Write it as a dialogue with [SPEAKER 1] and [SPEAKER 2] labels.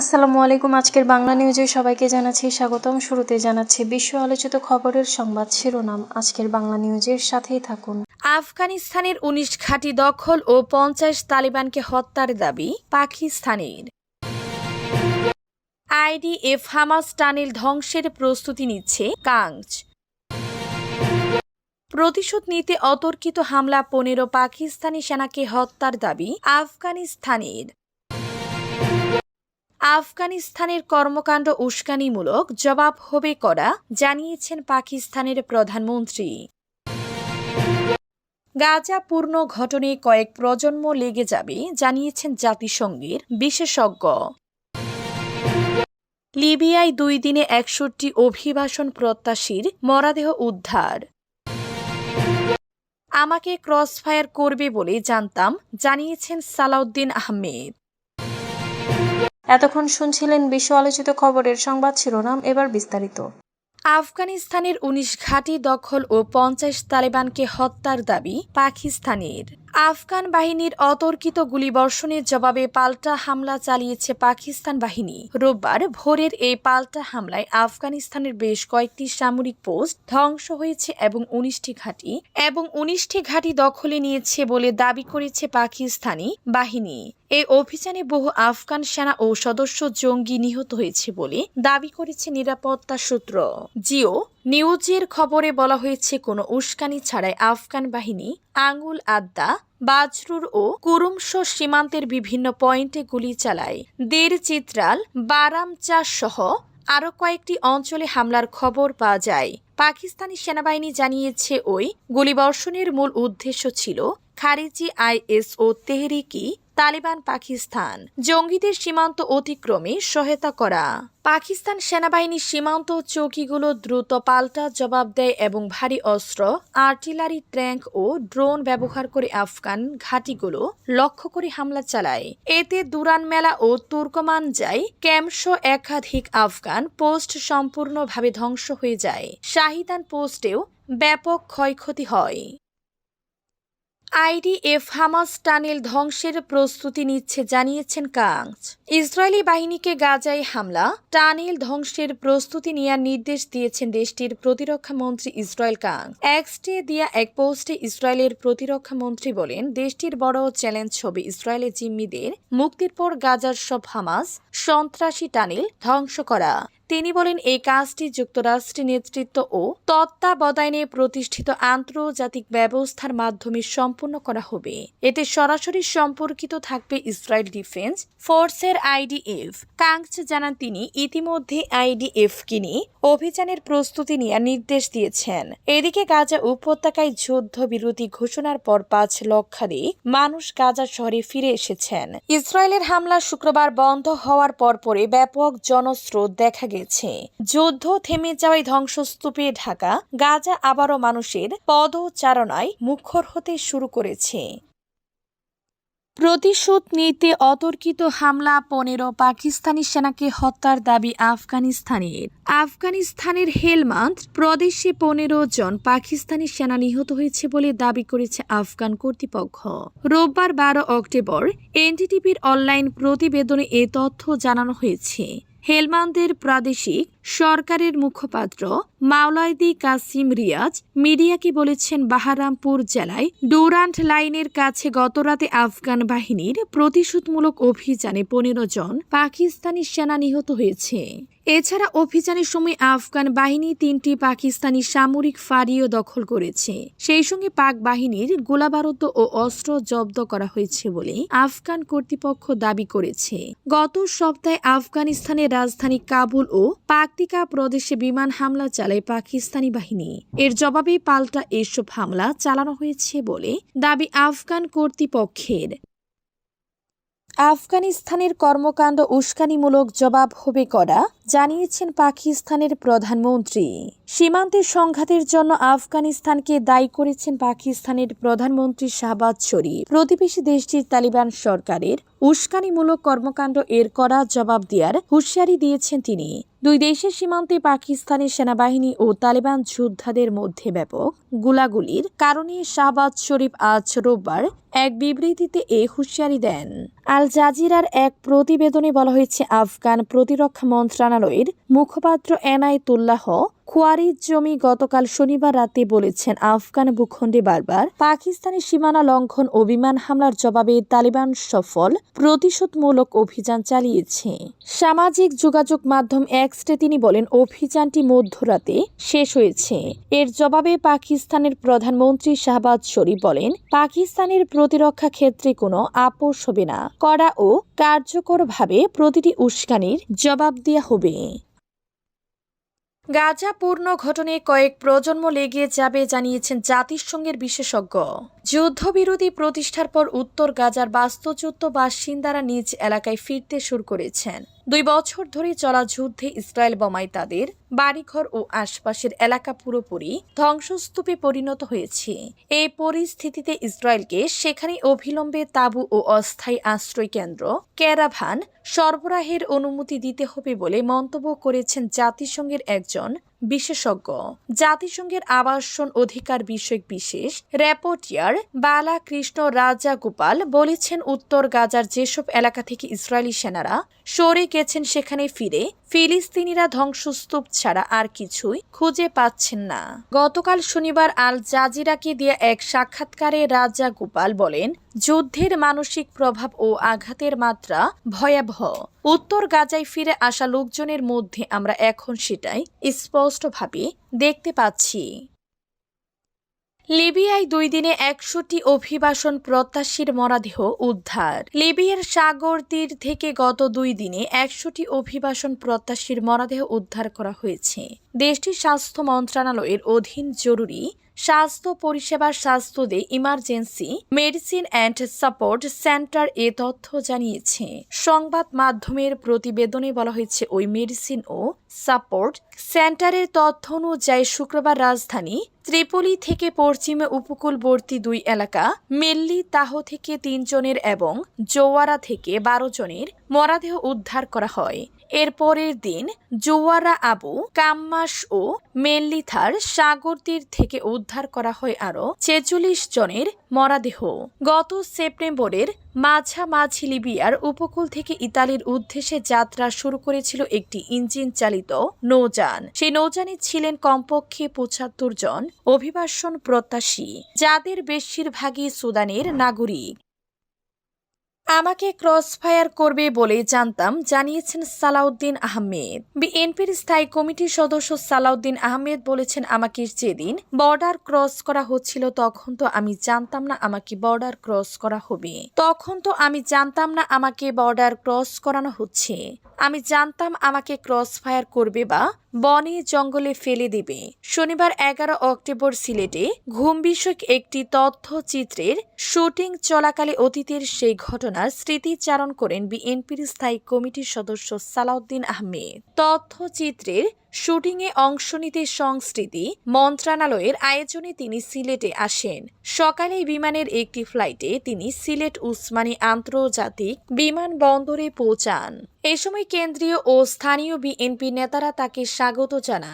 [SPEAKER 1] আসসালামু আলাইকুম, আজকের বাংলা নিউজে সবাইকে জানাচ্ছি স্বাগতম। শুরুতে জানাচ্ছি বিশ্ব আলোচিত খবরের সংবাদ শিরোনাম। আজকের বাংলা নিউজের সাথেই থাকুন।
[SPEAKER 2] আফগানিস্তানের উনিশ ঘাঁটি দখল ও পঞ্চাশ তালিবানকে হত্যার দাবি পাকিস্তানের। আইডিএফ হামাস টানেল ধ্বংসের প্রস্তুতি নিচ্ছে কাংচ। প্রতিশোধ নিতে অতর্কিত হামলা, পনেরো পাকিস্তানি সেনাকে হত্যার দাবি আফগানিস্তানের। আফগানিস্তানের কর্মকাণ্ড উস্কানিমূলক জবাব হবে করা জানিয়েছেন পাকিস্তানের প্রধানমন্ত্রী। গাজা পূর্ণ ঘটনে কয়েক প্রজন্ম লেগে যাবে, জানিয়েছেন জাতিসংঘের বিশেষজ্ঞ। লিবিয়ায় দুই দিনে একষট্টি অভিবাসন প্রত্যাশীর মরাদেহ উদ্ধার। আমাকে ক্রসফায়ার করবে বলে জানতাম, জানিয়েছেন সালাউদ্দিন আহমেদ।
[SPEAKER 1] এতক্ষণ শুনছিলেন বিশ্ব আলোচিত খবরের সংবাদ শিরোনাম, এবার বিস্তারিত।
[SPEAKER 2] আফগানিস্তানের উনিশ ঘাঁটি দখল ও পঞ্চাশ তালেবানকে হত্যার দাবি পাকিস্তানের। আফগান বাহিনীর অতর্কিত গুলিবর্ষণের জবাবে পাল্টা হামলা চালিয়েছে পাকিস্তান বাহিনী। রোববার ভোরের এই পাল্টা হামলায় আফগানিস্তানের বেশ কয়েকটি সামরিক পোস্ট ধ্বংস হয়েছে এবং উনিশটি ঘাঁটি এবং উনিশটি ঘাঁটি দখলে নিয়েছে বলে দাবি করেছে পাকিস্তানি বাহিনী। এই অভিযানে বহু আফগান সেনা ও সদস্য জঙ্গি নিহত হয়েছে বলে দাবি করেছে নিরাপত্তা সূত্র। জিও, নিউজের খবরে বলা হয়েছে, কোনো উস্কানি ছাড়াই আফগান বাহিনী আঙ্গুল আদ্দা বাজরুর ও কুরুমশ সীমান্তের বিভিন্ন পয়েন্টে গুলি চালায়। দের চিত্রাল বারামচা সহ আরও কয়েকটি অঞ্চলে হামলার খবর পাওয়া যায়। পাকিস্তানি সেনাবাহিনী জানিয়েছে, ওই গুলিবর্ষণের মূল উদ্দেশ্য ছিল খারিজি আইএস ও তেহরিকি তালিবান পাকিস্তান। জঙ্গিদের সীমান্ত অতিক্রমে সহায়তা করা। পাকিস্তান সেনাবাহিনী সীমান্ত চৌকিগুলো দ্রুত পাল্টা জবাব দেয় এবং ভারী অস্ত্র, আর্টিলারি ট্যাঙ্ক ও ড্রোন ব্যবহার করে আফগান ঘাঁটিগুলো লক্ষ্য করে হামলা চালায়। এতে দুরান মেলা ও তুর্কমান যায় ক্যাম্পসো একাধিক আফগান পোস্ট সম্পূর্ণভাবে ধ্বংস হয়ে যায়। শাহিদান পোস্টেও ব্যাপক ক্ষয়ক্ষতি হয়। আইডিএফ হামাস টানেল ধ্বংসের প্রস্তুতি নিচ্ছে, জানিয়েছেন কাংস ইসরায়েলি বাহিনীকে গাজায় হামলা, টানেল ধ্বংসের প্রস্তুতি নেওয়ার নির্দেশ দিয়েছেন দেশটির প্রতিরক্ষা মন্ত্রী ইসরায়েল কাং এক্সটে দিয়া এক পোস্টে ইসরায়েলের প্রতিরক্ষা মন্ত্রী বলেন, দেশটির বড় চ্যালেঞ্জ হবে ইসরায়েলের জিম্মিদের মুক্তির পর গাজার সব হামাস সন্ত্রাসী টানেল ধ্বংস করা। তিনি বলেন, এই কাজটি যুক্তরাষ্ট্রের নেতৃত্ব ও তত্ত্বাবধানে প্রতিষ্ঠিত আন্তর্জাতিক ব্যবস্থার মাধ্যমে সম্পূর্ণ করা হবে। এতে সরাসরি সম্পর্কিত থাকবে ইসরায়েল ডিফেন্স ফোর্সের আইডিএফ। কাংচ জানান তিনি, ইতিমধ্যে আইডিএফ কিনে অভিযানের প্রস্তুতি নেওয়ার নির্দেশ দিয়েছেন। এদিকে গাজা উপত্যকায় যুদ্ধ বিরতি ঘোষণার পর পাঁচ লক্ষাধিক মানুষ গাজা শহরে ফিরে এসেছেন। ইসরায়েলের হামলা শুক্রবার বন্ধ হওয়ার পরপরে ব্যাপক জনস্রোত দেখা গেছে। যুদ্ধ থেমে যাওয়ায় ধ্বংসস্তূপে ঢাকা, গাজা আবারও মানুষের পদচারণায় মুখর হতে শুরু করেছে। প্রতিশোধ নিতে অতর্কিত হামলা, পনেরো পাকিস্তানি সেনাকে হত্যার দাবি আফগানিস্তানের। আফগানিস্তানের হেলমান্দ প্রদেশে পনেরো জন পাকিস্তানি সেনা নিহত হয়েছে বলে দাবি করেছে আফগান কর্তৃপক্ষ। রোববার বারো অক্টোবর এনডিটিভির অনলাইন প্রতিবেদনে এ তথ্য জানানো হয়েছে। হেলমান্দের প্রাদেশিক সরকারের মুখপাত্র মাওলাইদি কাসিম রিয়াজ মিডিয়াকে বলেছেন, বাহারামপুর জেলায় ডুরান্ট লাইনের কাছে গতরাতে আফগান বাহিনীর প্রতিশোধমূলক অভিযানে পনেরো জন পাকিস্তানি সেনা নিহত হয়েছে। এছাড়া অভিযানের সময় আফগান বাহিনী তিনটি পাকিস্তানি সামরিক ফাঁড়িও দখল করেছে। সেই সঙ্গে পাক বাহিনীর গোলাবারুদ ও অস্ত্র জব্দ করা হয়েছে বলে আফগান কর্তৃপক্ষ দাবি করেছে। গত সপ্তাহে আফগানিস্তানের রাজধানী কাবুল ও পাকতিকা প্রদেশে বিমান হামলা চালায় পাকিস্তানি বাহিনী। এর জবাবে পাল্টা এসব হামলা চালানো হয়েছে বলে দাবি আফগান কর্তৃপক্ষের। আফগানিস্তানের কর্মকাণ্ড উস্কানিমূলক জবাব হবে করা জানিয়েছেন পাকিস্তানের প্রধানমন্ত্রী। সীমান্তের সংঘাতের জন্য আফগানিস্তানকে দায়ী করেছেন পাকিস্তানের প্রধানমন্ত্রী শাহবাজ শরীফ। প্রতিবেশী দেশটির তালিবান সরকারের উস্কানিমূলক কর্মকাণ্ড এর করা জবাব দেওয়ার হুঁশিয়ারি দিয়েছেন তিনি। দুই দেশের সীমান্তে পাকিস্তানি সেনাবাহিনী ও তালেবান যোদ্ধাদের মধ্যে ব্যাপক গুলাগুলির কারণে শাহবাজ শরীফ আজ রোববার এক বিবৃতিতে এ হুঁশিয়ারি দেন। আল জাজিরার এক প্রতিবেদনে বলা হয়েছে, আফগান প্রতিরক্ষা মন্ত্রণালয়ের মুখপাত্র এনায়েতুল্লাহ খোয়ারিজ জমি গতকাল শনিবার রাতে বলেছেন, আফগান ভূখণ্ডে বারবার পাকিস্তানি সীমানা লঙ্ঘন ও বিমান হামলার জবাবে তালিবান সফল প্রতিশোধমূলক অভিযান চালিয়েছে। সামাজিক যোগাযোগ মাধ্যম এক্সটে তিনি বলেন, অভিযানটি মধ্যরাতে শেষ হয়েছে। এর জবাবে পাকিস্তানের প্রধানমন্ত্রী শাহবাজ শরীফ বলেন, পাকিস্তানের প্রতিরক্ষা ক্ষেত্রে কোনো আপোষ হবে না। কড়া ও কার্যকরভাবে প্রতিটি উস্কানির জবাব দেওয়া হবে। গাজা পূর্ণ ঘটনে কয়েক প্রজন্ম লেগে যাবে জানিয়েছেন জাতিসংঘের বিশেষজ্ঞ। যুদ্ধবিরোধী প্রতিষ্ঠার পর উত্তর গাজার বাস্তুচ্যুত বাসিন্দারা নিজ এলাকায় ফিরতে শুরু করেছেন। দুই বছর ধরে চলা যুদ্ধে ইসরায়েল বোমায় তাদের বাড়িঘর ও আশপাশের এলাকা পুরোপুরি ধ্বংসস্তূপে পরিণত হয়েছে। এই পরিস্থিতিতে ইসরায়েলকে সেখানে অবিলম্বে তাঁবু ও অস্থায়ী আশ্রয় কেন্দ্র ক্যারাভান সরবরাহের অনুমতি দিতে হবে বলে মন্তব্য করেছেন জাতিসংঘের একজন বিশেষজ্ঞ। জাতিসংঘের আবাসন অধিকার বিষয়ক বিশেষ র্যাপোর্টিয়ার বালা কৃষ্ণ রাজা গোপাল বলেছেন, উত্তর গাজার যেসব এলাকা থেকে ইসরায়েলি সেনারা সরে গেছেন সেখানে ফিরে ফিলিস্তিনিরা ধ্বংসস্তূপ ছাড়া আর কিছুই খুঁজে পাচ্ছেন না। গতকাল শনিবার আল জাজিরাকে দিয়ে এক সাক্ষাৎকারে রাজা গোপাল বলেন, যুদ্ধের মানসিক প্রভাব ও আঘাতের মাত্রা ভয়াবহ। উত্তর গাজায় ফিরে আসা লোকজনের মধ্যে আমরা এখন সেটাই স্পষ্টভাবে দেখতে পাচ্ছি। লিবিয়ায় দুই দিনে একশোটি অভিবাসন প্রত্যাশীর মরাদেহ উদ্ধার। লিবিয়ার সাগর তীর থেকে গত দুই দিনে একশোটি অভিবাসন প্রত্যাশীর মরাদেহ উদ্ধার করা হয়েছে। দেশটির স্বাস্থ্য মন্ত্রণালয়ের অধীন জরুরি স্বাস্থ্য পরিষেবার স্বাস্থ্য দে emergency medicine and support centre এ তথ্য জানিয়েছে। সংবাদ মাধ্যমের প্রতিবেদনে বলা হয়েছে, ওই মেডিসিন ও সাপোর্ট সেন্টারের তথ্য অনুযায়ী শুক্রবার রাজধানী ত্রিপলি থেকে পশ্চিমে উপকূলবর্তী দুই এলাকা, মেল্লি, তাহ থেকে তিনজনের এবং জোয়ারা থেকে বারো জনের মরাদেহ উদ্ধার করা হয়। এর পরের দিন জোয়ারা আবু কাম্মাস ও মেল্লিথার সাগর তীর থেকে উদ্ধার করা হয় আরও ছেচল্লিশ জনের মরাদেহ। গত সেপ্টেম্বরের মাঝামাঝি লিবিয়ার উপকূল থেকে ইতালির উদ্দেশ্যে যাত্রা শুরু করেছিল একটি ইঞ্জিন চালিত নৌযান। সেই নৌযানে ছিলেন কমপক্ষে পঁচাত্তর জন অভিবাসন প্রত্যাশী, যাদের বেশিরভাগই সুদানের নাগরিক। আমাকে ক্রস ফায়ার করবে বলে জানতাম, জানিয়েছেন সালাউদ্দিন আহমেদ। বিএনপির স্থায়ী কমিটির সদস্য সালাউদ্দিন আহমেদ বলেছেন আমাকে যেদিন বর্ডার ক্রস করা হচ্ছিল তখন তো আমি জানতাম না আমাকে বর্ডার ক্রস করা হবে। তখন তো আমি জানতাম না আমাকে বর্ডার ক্রস করানো হচ্ছে। আমি জানতাম আমাকে ক্রস ফায়ার করবে বা বনে জঙ্গলে ফেলে দেবে। শনিবার এগারো অক্টোবর সিলেটে ঘুম বিষয়ক একটি তথ্যচিত্রের শুটিং চলাকালে অতীতের সেই ঘটনার স্মৃতিচারণ করেন বিএনপির স্থায়ী কমিটির সদস্য সালাউদ্দিন আহমেদ। তথ্যচিত্রের শুটিংয়ে অংশ নিতে সংস্কৃতি মন্ত্রণালয়ের আয়োজনে তিনি সিলেটে আসেন। সকালে বিমানের একটি ফ্লাইটে তিনি সিলেট উসমানী আন্তর্জাতিক বিমানবন্দরে পৌঁছান। এ সময় কেন্দ্রীয় ও স্থানীয় বিএনপি নেতারা তাকে স্বাগত জানান।